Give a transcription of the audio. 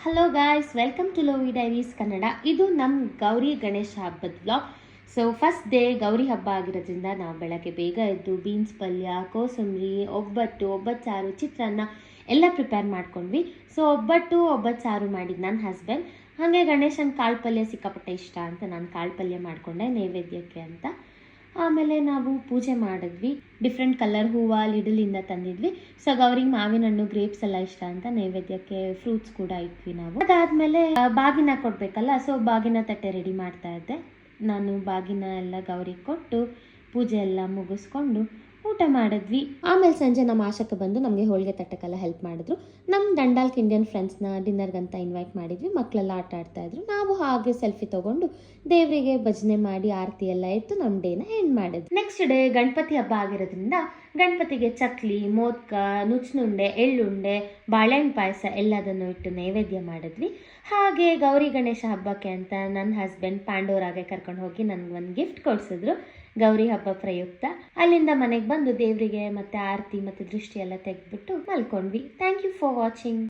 Hello guys welcome to Lovi Diaries Kannada ಇದು ನಮ್ಮ ಗೌರಿ ಗಣೇಶ ಹಬ್ಬದ blog so first day Gauri ಹಬ್ಬ ಆಗಿರೋದ್ರಿಂದ ನಾವು ಬೆಳಗ್ಗೆ ಬೇಗ ಎದ್ದು ಬೀನ್ಸ್ ಪಲ್ಯ, ಕೋಸಂಬರಿ, ಒಬ್ಬಟ್ಟು ಒಬ್ಬಟ್ಟು ಸಾರು ಚಿತ್ರಾನ್ನ ಎಲ್ಲ ಪ್ರಿಪೇರ್ ಮಾಡ್ಕೊಂಡ್ವಿ. ಸೊ ಒಬ್ಬಟ್ಟು ಒಬ್ಬಟ್ಟು ಸಾರು ಮಾಡಿದ್ದು ನನ್ನ ಹಸ್ಬೆಂಡ್ ಹಾಗೆ ಗಣೇಶನ ಕಾಳು ಪಲ್ಯ ಸಿಕ್ಕಾಪಟ್ಟೆ ಇಷ್ಟ ಅಂತ ನಾನು ಕಾಳು ಪಲ್ಯ ಮಾಡಿಕೊಂಡೆ ನೈವೇದ್ಯಕ್ಕೆ ಅಂತ. ಆಮೇಲೆ ನಾವು ಪೂಜೆ ಮಾಡಿದ್ವಿ. ಡಿಫ್ರೆಂಟ್ ಕಲರ್ ಹೂವು ಲಿಡಲಿಂದ ತಂದಿದ್ವಿ. ಸೊ ಗೌರಿಗೆ ಮಾವಿನ ಹಣ್ಣು ಗ್ರೇಪ್ಸ್ ಎಲ್ಲ ಇಷ್ಟ ಅಂತ ನೈವೇದ್ಯಕ್ಕೆ ಫ್ರೂಟ್ಸ್ ಕೂಡ ಇಟ್ವಿ ನಾವು. ಅದಾದ್ಮೇಲೆ ಬಾಗಿನ ಕೊಡ್ಬೇಕಲ್ಲ ಸೊ ಬಾಗಿನ ತಟ್ಟೆ ರೆಡಿ ಮಾಡ್ತಾ ಇದ್ದೆ. ನಾನು ಬಾಗಿನ ಎಲ್ಲ ಗೌರಿಗೆ ಕೊಟ್ಟು ಪೂಜೆ ಎಲ್ಲ ಮುಗಿಸ್ಕೊಂಡು ಊಟ ಮಾಡಿದ್ವಿ. ಆಮೇಲೆ ಸಂಜೆ ನಮ್ಮ ಆಶಕ್ಕೆ ಬಂದು ನಮಗೆ ಹೋಳಿಗೆ ತಟ್ಟಕ್ಕೆಲ್ಲ ಹೆಲ್ಪ್ ಮಾಡಿದ್ರು. ನಮ್ಮ ದಂಡಾಲ್ಕ್ ಇಂಡಿಯನ್ ಫ್ರೆಂಡ್ಸ್ನ ಡಿನ್ನರ್ಗಂತ ಇನ್ವೈಟ್ ಮಾಡಿದ್ವಿ. ಮಕ್ಕಳೆಲ್ಲ ಆಟ ಆಡ್ತಾಯಿದ್ರು ನಾವು ಹಾಗೆ ಸೆಲ್ಫಿ ತಗೊಂಡು ದೇವರಿಗೆ ಭಜನೆ ಮಾಡಿ ಆರತಿ ಎಲ್ಲ ಇತ್ತು ನಮ್ಮ ಡೇನ ಎಂಡ್ ಮಾಡಿದ್ವಿ. ನೆಕ್ಸ್ಟ್ ಡೇ ಗಣಪತಿ ಹಬ್ಬ ಆಗಿರೋದ್ರಿಂದ ಗಣಪತಿಗೆ ಚಕ್ಲಿ, ಮೋದಕ ನುಚ್ಚುನುಂಡೆ ಎಳ್ಳುಂಡೆ, ಬಾಳೆಹಣ್ಣು ಪಾಯಸ ಎಲ್ಲದನ್ನು ಇಟ್ಟು ನೈವೇದ್ಯ ಮಾಡಿದ್ವಿ. ಹಾಗೆ ಗೌರಿ ಗಣೇಶ ಹಬ್ಬಕ್ಕೆ ಅಂತ ನನ್ನ ಹಸ್ಬೆಂಡ್ ಪಾಂಡೋರಾಗೆ ಕರ್ಕೊಂಡು ಹೋಗಿ ನನಗೆ ಒಂದು ಗಿಫ್ಟ್ ಕೊಡಿಸಿದ್ರು. ಗೌರಿ ಹಬ್ಬ ಪ್ರಯುಕ್ತ. ಅಲ್ಲಿಂದ ಮನೆಗೆ ಬಂದು ದೇವರಿಗೆ ಮತ್ತೆ ಆರತಿ ಮತ್ತೆ ದೃಷ್ಟಿ ಎಲ್ಲ ತೆಗೆದ್ಬಿಟ್ಟು ಮಲ್ಕೊಂಡ್ವಿ. Thank you for watching